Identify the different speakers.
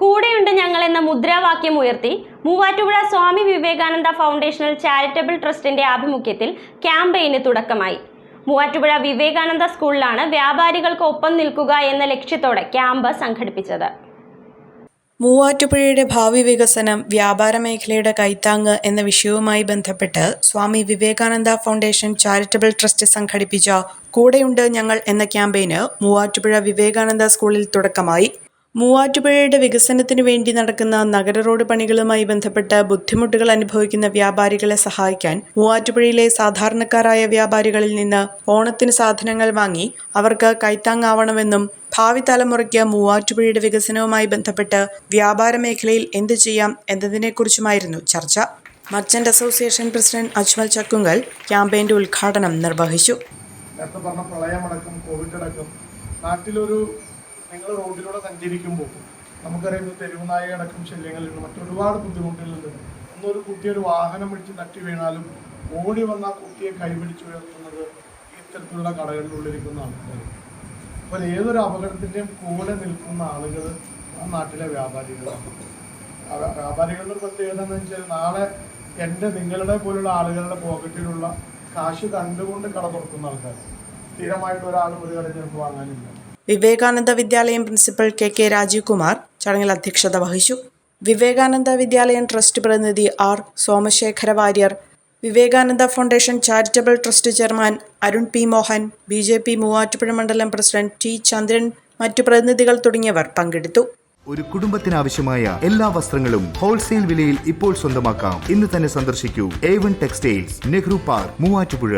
Speaker 1: കൂടെയുണ്ട് ഞങ്ങൾ എന്ന മുദ്രാവാക്യം ഉയർത്തി മൂവാറ്റുപുഴ സ്വാമി വിവേകാനന്ദ ഫൗണ്ടേഷണൽ ചാരിറ്റബിൾ ട്രസ്റ്റിന്റെ ആഭിമുഖ്യത്തിൽ ക്യാമ്പയിന് തുടക്കമായി. മൂവാറ്റുപുഴ വിവേകാനന്ദ സ്കൂളിലാണ് വ്യാപാരികൾക്ക് ഒപ്പം നിൽക്കുക എന്ന ലക്ഷ്യത്തോടെ ക്യാമ്പ് സംഘടിപ്പിച്ചത്.
Speaker 2: മൂവാറ്റുപുഴയുടെ ഭാവി വികസനം വ്യാപാര മേഖലയുടെ കൈത്താങ്ങ് എന്ന വിഷയവുമായി ബന്ധപ്പെട്ട് Swami Vivekananda foundation charitable trust സംഘടിപ്പിച്ച കൂടെയുണ്ട് ഞങ്ങൾ എന്ന ക്യാമ്പയിന് മൂവാറ്റുപുഴ വിവേകാനന്ദ സ്കൂളിൽ തുടക്കമായി. മൂവാറ്റുപുഴയുടെ വികസനത്തിനു വേണ്ടി നടക്കുന്ന നഗര റോഡ് പണികളുമായി ബന്ധപ്പെട്ട് ബുദ്ധിമുട്ടുകൾ അനുഭവിക്കുന്ന വ്യാപാരികളെ സഹായിക്കാൻ മൂവാറ്റുപുഴയിലെ സാധാരണക്കാരായ വ്യാപാരികളിൽ നിന്ന് ഓണത്തിന് സാധനങ്ങൾ വാങ്ങി അവർക്ക് കൈത്താങ്ങാവണമെന്നും ഭാവി തലമുറയ്ക്ക് മൂവാറ്റുപുഴയുടെ വികസനവുമായി ബന്ധപ്പെട്ട് വ്യാപാര മേഖലയിൽ എന്തു ചെയ്യാം എന്നതിനെക്കുറിച്ചുമായിരുന്നു ചർച്ച. Merchant association president Ajmal Chakkungal ക്യാമ്പയിന്റെ ഉദ്ഘാടനം നിർവഹിച്ചു.
Speaker 3: പ്രളയമടക്കം കോവിഡ് അടക്കം നാട്ടിലൊരു നിങ്ങൾ റോഡിലൂടെ സഞ്ചരിക്കുമ്പോൾ നമുക്കറിയാം തെരുവുനായ അടക്കം ശല്യങ്ങളിൽ മറ്റൊരുപാട് ബുദ്ധിമുട്ടുകളുണ്ട്. ഒന്നൊരു കുട്ടി ഒരു വാഹനം പിടിച്ച് തട്ടി വീണാലും ഓടി വന്ന ആ കുട്ടിയെ കൈപിടിച്ച് ഉയർത്തുന്നത് ഇത്തരത്തിലുള്ള കടകളിലുള്ളിരിക്കുന്ന ആൾക്കാർ അപ്പോൾ ഏതൊരു അപകടത്തിന്റെയും കൂടെ നിൽക്കുന്ന ആളുകൾ ആ നാട്ടിലെ വ്യാപാരികളാണ്. വ്യാപാരികളുടെ ഒരു പ്രത്യേകത എന്ന് വെച്ചാൽ നാളെ എന്റെ നിങ്ങളുടെ പോലുള്ള ആളുകളുടെ പോക്കറ്റിലുള്ള കാശ് കണ്ടുകൊണ്ട് കട തുറക്കുന്ന ആൾക്കാർ സ്ഥിരമായിട്ട് ഒരാൾ ഒരു കടയിൽ നിന്ന് വാങ്ങാനില്ല.
Speaker 2: Vivekananda Vidyalayam principal K K Rajeev Kumar ചടങ്ങിൽ അധ്യക്ഷത വഹിച്ചു. വിവേകാനന്ദ വിദ്യാലയം ട്രസ്റ്റ് പ്രതിനിധി R Somasekhara Warrier Vivekananda foundation charitable trust chairman Arun P Mohan B J P Muvattupuzha മണ്ഡലം പ്രസിഡന്റ് ടി ചന്ദ്രൻ മറ്റു പ്രതിനിധികൾ തുടങ്ങിയവർ പങ്കെടുത്തു.
Speaker 4: ഒരു കുടുംബത്തിനാവശ്യമായ എല്ലാ വസ്ത്രങ്ങളും ഹോൾസെയിൽ വിലയിൽ ഇപ്പോൾ സ്വന്തമാക്കാം. ഇന്ന് തന്നെ സന്ദർശിക്കൂ. A one textiles Nehru park Muvattupuzha.